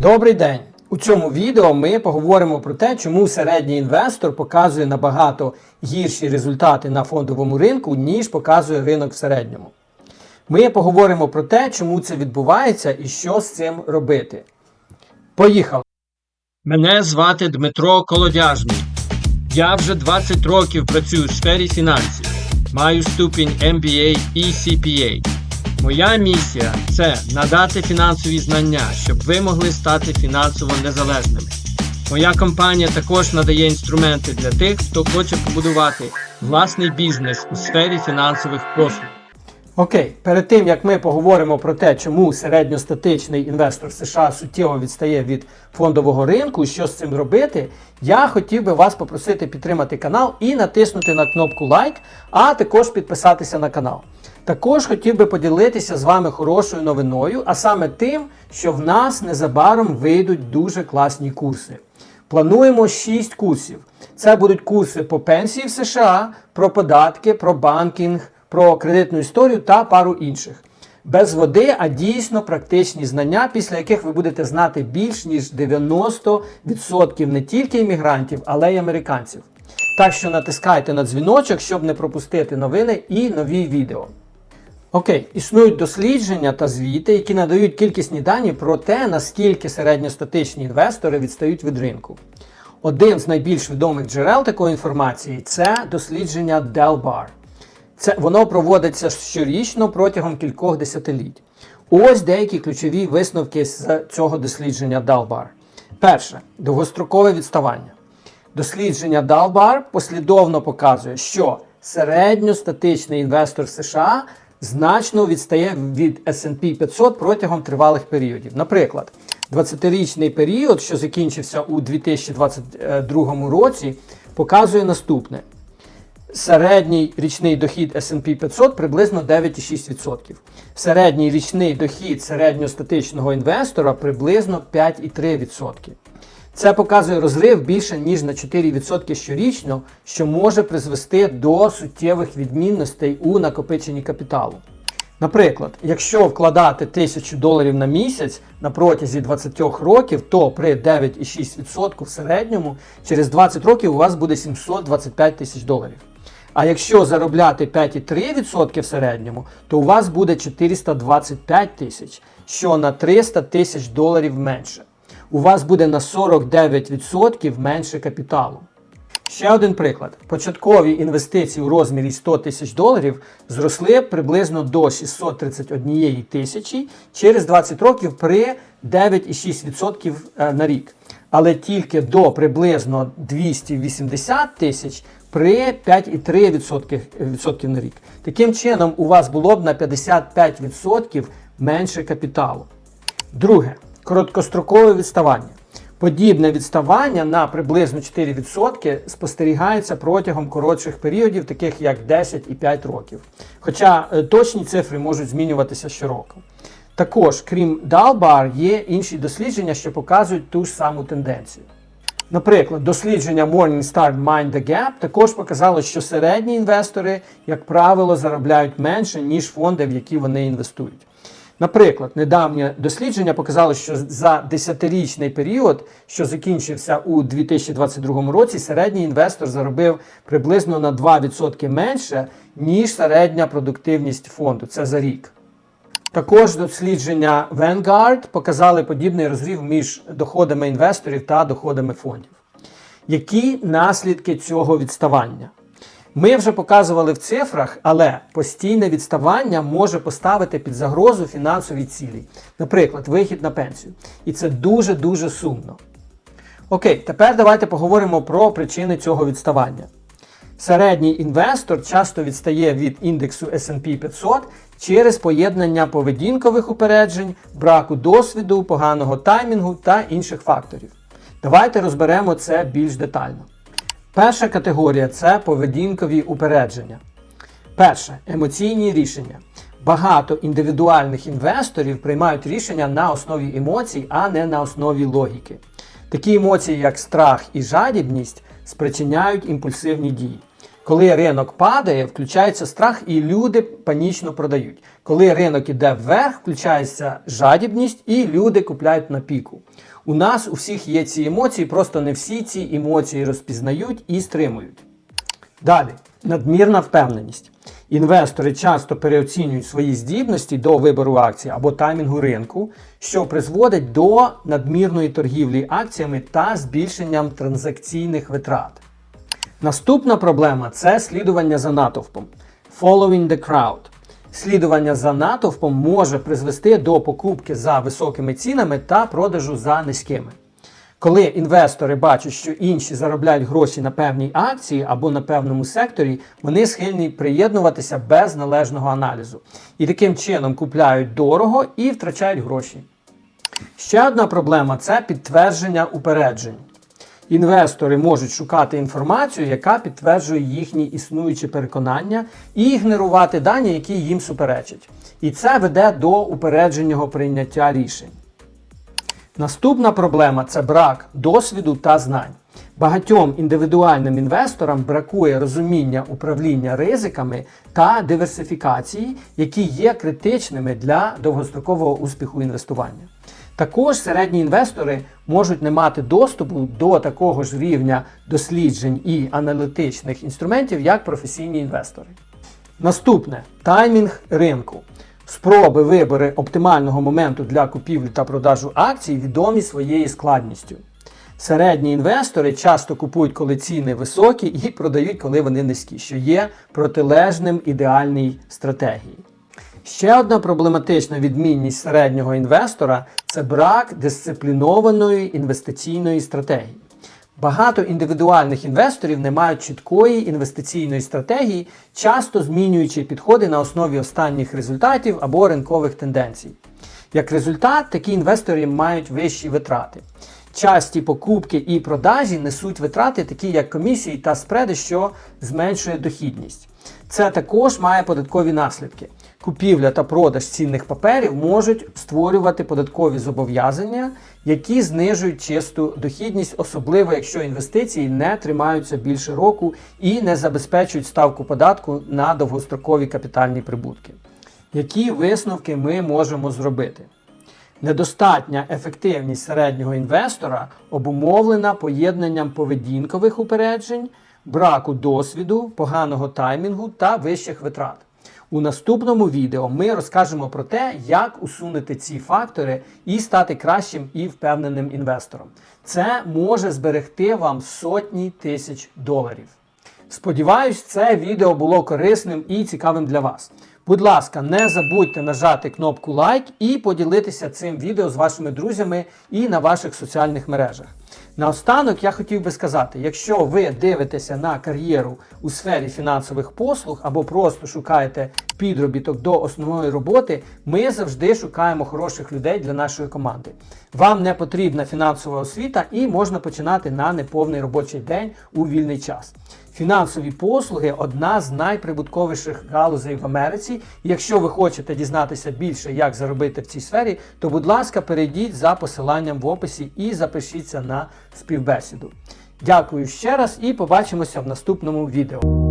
Добрий день! У цьому відео ми поговоримо про те, чому середній інвестор показує набагато гірші результати на фондовому ринку, ніж показує ринок в середньому. Ми поговоримо про те, чому це відбувається і що з цим робити. Поїхали! Мене звати Дмитро Колодяжний. Я вже 20 років працюю в сфері фінансів. Маю ступінь MBA і CPA. Моя місія це надати фінансові знання, щоб ви могли стати фінансово незалежними. Моя компанія також надає інструменти для тих, хто хоче побудувати власний бізнес у сфері фінансових послуг. Окей, перед тим як ми поговоримо про те, чому середньостатичний інвестор США суттєво відстає від фондового ринку, що з цим робити, я хотів би вас попросити підтримати канал і натиснути на кнопку лайк, а також підписатися на канал. Також хотів би поділитися з вами хорошою новиною, а саме тим, що в нас незабаром вийдуть дуже класні курси. Плануємо 6 курсів. Це будуть курси по пенсії в США, про податки, про банкінг, про кредитну історію та пару інших. Без води, а дійсно практичні знання, після яких ви будете знати більш ніж 90% не тільки іммігрантів, але й американців. Так що натискайте на дзвіночок, щоб не пропустити новини і нові відео. Окей, існують дослідження та звіти, які надають кількісні дані про те, наскільки середньостатичні інвестори відстають від ринку. Один з найбільш відомих джерел такої інформації це дослідження Delbar. Це воно проводиться щорічно протягом кількох десятиліть. Ось деякі ключові висновки з цього дослідження Dalbar. Перше довгострокове відставання. Дослідження Dalbar послідовно показує, що середньостатичний інвестор США значно відстає від SP 500 протягом тривалих періодів. Наприклад, 20-річний період, що закінчився у 2022 році, показує наступне. Середній річний дохід S&P 500 приблизно 9,6%. Середній річний дохід середньостатичного інвестора приблизно 5,3%. Це показує розрив більше ніж на 4% щорічно, що може призвести до суттєвих відмінностей у накопиченні капіталу. Наприклад, якщо вкладати 1000 доларів на місяць на протязі 20 років, то при 9,6% в середньому через 20 років у вас буде 725 тисяч доларів. А якщо заробляти 5,3% в середньому, то у вас буде 425 тисяч, що на 300 тисяч доларів менше. У вас буде на 49% менше капіталу. Ще один приклад. Початкові інвестиції у розмірі 100 тисяч доларів зросли приблизно до 631 тисячі через 20 років при 9,6% на рік. Але тільки до приблизно 280 тисяч при 5,3% на рік. Таким чином, у вас було б на 55% менше капіталу. Друге, короткострокове відставання. Подібне відставання на приблизно 4% спостерігається протягом коротших періодів, таких як 10 і 5 років. Хоча е, точні цифри можуть змінюватися щороку. Також, крім Dalbar, є інші дослідження, що показують ту ж саму тенденцію. Наприклад, дослідження Morningstar Mind the Gap також показало, що середні інвестори, як правило, заробляють менше, ніж фонди, в які вони інвестують. Наприклад, недавнє дослідження показало, що за 10-річний період, що закінчився у 2022 році, середній інвестор заробив приблизно на 2% менше, ніж середня продуктивність фонду. Це за рік. Також дослідження Vanguard показали подібний розрив між доходами інвесторів та доходами фондів. Які наслідки цього відставання? Ми вже показували в цифрах, але постійне відставання може поставити під загрозу фінансові цілі, наприклад, вихід на пенсію. І це дуже-дуже сумно. Окей, тепер давайте поговоримо про причини цього відставання. Середній інвестор часто відстає від індексу SP 500 через поєднання поведінкових упереджень, браку досвіду, поганого таймінгу та інших факторів. Давайте розберемо це більш детально. Перша категорія це поведінкові упередження. Перше емоційні рішення. Багато індивідуальних інвесторів приймають рішення на основі емоцій, а не на основі логіки. Такі емоції, як страх і жадібність, спричиняють імпульсивні дії. Коли ринок падає, включається страх і люди панічно продають. Коли ринок іде вверх, включається жадібність і люди купляють на піку. У нас у всіх є ці емоції, просто не всі ці емоції розпізнають і стримують. Далі, надмірна впевненість. Інвестори часто переоцінюють свої здібності до вибору акцій або таймінгу ринку, що призводить до надмірної торгівлі акціями та збільшенням транзакційних витрат. Наступна проблема це слідування за натовпом. Following the crowd. Слідування за натовпом може призвести до покупки за високими цінами та продажу за низькими. Коли інвестори бачать, що інші заробляють гроші на певній акції або на певному секторі, вони схильні приєднуватися без належного аналізу. І таким чином купляють дорого і втрачають гроші. Ще одна проблема це підтвердження упереджень. Інвестори можуть шукати інформацію, яка підтверджує їхні існуючі переконання, і ігнорувати дані, які їм суперечать. І це веде до упередженого прийняття рішень. Наступна проблема це брак досвіду та знань. Багатьом індивідуальним інвесторам бракує розуміння управління ризиками та диверсифікації, які є критичними для довгострокового успіху інвестування. Також середні інвестори можуть не мати доступу до такого ж рівня досліджень і аналітичних інструментів, як професійні інвестори. Наступне таймінг ринку. Спроби вибори оптимального моменту для купівлі та продажу акцій відомі своєю складністю. Середні інвестори часто купують, коли ціни високі, і продають, коли вони низькі, що є протилежним ідеальній стратегії. Ще одна проблематична відмінність середнього інвестора це брак дисциплінованої інвестиційної стратегії. Багато індивідуальних інвесторів не мають чіткої інвестиційної стратегії, часто змінюючи підходи на основі останніх результатів або ринкових тенденцій. Як результат, такі інвестори мають вищі витрати. Часті покупки і продажі несуть витрати, такі як комісії та спреди, що зменшує дохідність. Це також має податкові наслідки. Купівля та продаж цінних паперів можуть створювати податкові зобов'язання, які знижують чисту дохідність, особливо якщо інвестиції не тримаються більше року і не забезпечують ставку податку на довгострокові капітальні прибутки. Які висновки ми можемо зробити? Недостатня ефективність середнього інвестора обумовлена поєднанням поведінкових упереджень, браку досвіду, поганого таймінгу та вищих витрат. У наступному відео ми розкажемо про те, як усунути ці фактори і стати кращим і впевненим інвестором. Це може зберегти вам сотні тисяч доларів. Сподіваюсь, це відео було корисним і цікавим для вас. Будь ласка, не забудьте нажати кнопку лайк і поділитися цим відео з вашими друзями і на ваших соціальних мережах. Наостанок я хотів би сказати, якщо ви дивитеся на кар'єру у сфері фінансових послуг або просто шукаєте підробіток до основної роботи, ми завжди шукаємо хороших людей для нашої команди. Вам не потрібна фінансова освіта і можна починати на неповний робочий день у вільний час. Фінансові послуги одна з найприбутковіших галузей в Америці. Якщо ви хочете дізнатися більше, як заробити в цій сфері, то будь ласка, перейдіть за посиланням в описі і запишіться співбесіду. Дякую ще раз і побачимося в наступному відео.